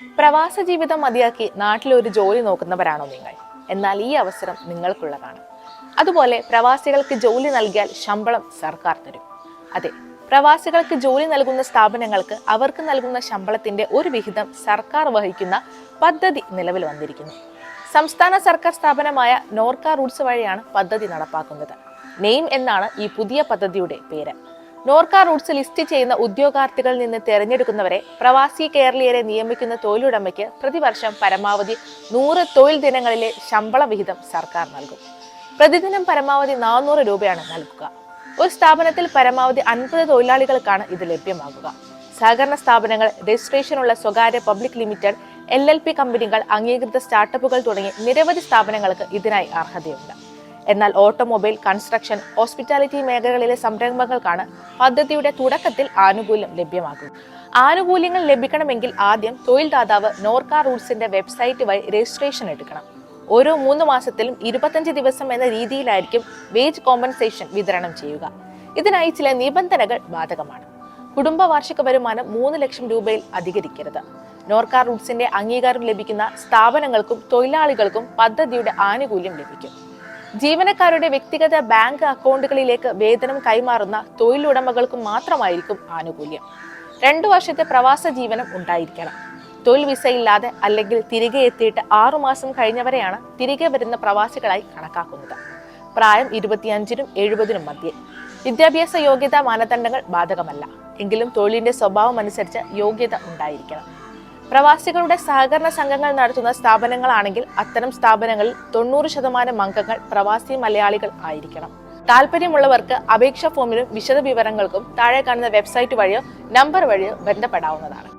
പ്രവാസ ജീവിതം മതിയാക്കി നാട്ടിലൊരു ജോലി നോക്കുന്നവരാണോ നിങ്ങൾ? എന്നാൽ ഈ അവസരം നിങ്ങൾക്കുള്ളതാണ്. അതുപോലെ പ്രവാസികൾക്ക് ജോലി നൽകിയാൽ ശമ്പളം സർക്കാർ തരും. അതെ പ്രവാസികൾക്ക് ജോലി നൽകുന്ന സ്ഥാപനങ്ങൾക്ക് അവർക്ക് നൽകുന്ന ശമ്പളത്തിന്റെ ഒരു വിഹിതം സർക്കാർ വഹിക്കുന്ന പദ്ധതി നിലവിൽ വന്നിരിക്കുന്നു. സംസ്ഥാന സർക്കാർ സ്ഥാപനമായ നോർക്ക റൂട്ട്സ് വഴിയാണ് പദ്ധതി നടപ്പാക്കുന്നത്. നെയിം എന്നാണ് ഈ പുതിയ പദ്ധതിയുടെ പേര്. നോർക്ക റൂട്ട്സ് ലിസ്റ്റ് ചെയ്യുന്ന ഉദ്യോഗാർത്ഥികളിൽ നിന്ന് തിരഞ്ഞെടുക്കുന്നവരെ പ്രവാസി കേരളീയരെ നിയമിക്കുന്ന തൊഴിലുടമയ്ക്ക് പ്രതിവർഷം പരമാവധി നൂറ് തൊഴിൽ ദിനങ്ങളിലെ ശമ്പള വിഹിതം സർക്കാർ നൽകും. പ്രതിദിനം പരമാവധി നാനൂറ് രൂപയാണ് നൽകുക. ഒരു സ്ഥാപനത്തിൽ പരമാവധി അൻപത് തൊഴിലാളികൾക്കാണ് ഇത് ലഭ്യമാകുക. സഹകരണ സ്ഥാപനങ്ങൾ രജിസ്ട്രേഷനുള്ള സ്വകാര്യ public limited L L P കമ്പനികൾ അംഗീകൃത സ്റ്റാർട്ടപ്പുകൾ തുടങ്ങി നിരവധി സ്ഥാപനങ്ങൾക്ക് ഇതിനായി അർഹതയുണ്ട്. എന്നാൽ ഓട്ടോമൊബൈൽ കൺസ്ട്രക്ഷൻ ഹോസ്പിറ്റാലിറ്റി മേഖലകളിലെ സംരംഭങ്ങൾക്കാണ് പദ്ധതിയുടെ തുടക്കത്തിൽ ആനുകൂല്യം ലഭ്യമാകുക ആനുകൂല്യങ്ങൾ ലഭിക്കണമെങ്കിൽ ആദ്യം തൊഴിൽദാതാവ് നോർക്ക റൂട്ട്സിന്റെ വെബ്സൈറ്റ് വഴി രജിസ്ട്രേഷൻ എടുക്കണം. ഓരോ മൂന്ന് മാസത്തിലും ഇരുപത്തഞ്ച് ദിവസം എന്ന രീതിയിലായിരിക്കും വേജ് കോമ്പൻസേഷൻ വിതരണം ചെയ്യുക. ഇതിനായി ചില നിബന്ധനകൾ ബാധകമാണ്. കുടുംബ വാർഷിക വരുമാനം മൂന്ന് ലക്ഷം രൂപയിൽ അധികരിക്കരുത്. നോർക്ക റൂട്ട്സിന്റെ അംഗീകാരം ലഭിക്കുന്ന സ്ഥാപനങ്ങൾക്കും തൊഴിലാളികൾക്കും പദ്ധതിയുടെ ആനുകൂല്യം ലഭിക്കും. ജീവനക്കാരുടെ വ്യക്തിഗത ബാങ്ക് അക്കൗണ്ടുകളിലേക്ക് വേതനം കൈമാറുന്ന തൊഴിലുടമകൾക്ക് മാത്രമായിരിക്കും ആനുകൂല്യം. രണ്ടു വർഷത്തെ പ്രവാസ ജീവനം ഉണ്ടായിരിക്കണം. തൊഴിൽ വിസ ഇല്ലാതെ അല്ലെങ്കിൽ തിരികെ എത്തിയിട്ട് ആറുമാസം കഴിഞ്ഞവരെയാണ് തിരികെ വരുന്ന പ്രവാസികളായി കണക്കാക്കുന്നത്. പ്രായം ഇരുപത്തിയഞ്ചിനും എഴുപതിനും മധ്യേ. വിദ്യാഭ്യാസ യോഗ്യതാ മാനദണ്ഡങ്ങൾ ബാധകമല്ല. എങ്കിലും തൊഴിലിന്റെ സ്വഭാവം അനുസരിച്ച് യോഗ്യത ഉണ്ടായിരിക്കണം. പ്രവാസികളുടെ സഹകരണ സംഘങ്ങൾ നടത്തുന്ന സ്ഥാപനങ്ങളാണെങ്കിൽ അത്തരം സ്ഥാപനങ്ങളിൽ തൊണ്ണൂറ് ശതമാനം അംഗങ്ങൾ പ്രവാസി മലയാളികൾ ആയിരിക്കണം. താല്പര്യമുള്ളവർക്ക് അപേക്ഷാ ഫോമിലും വിശദ വിവരങ്ങൾക്കും താഴെ കാണുന്ന വെബ്സൈറ്റ് വഴിയോ നമ്പർ വഴിയോ ബന്ധപ്പെടാവുന്നതാണ്.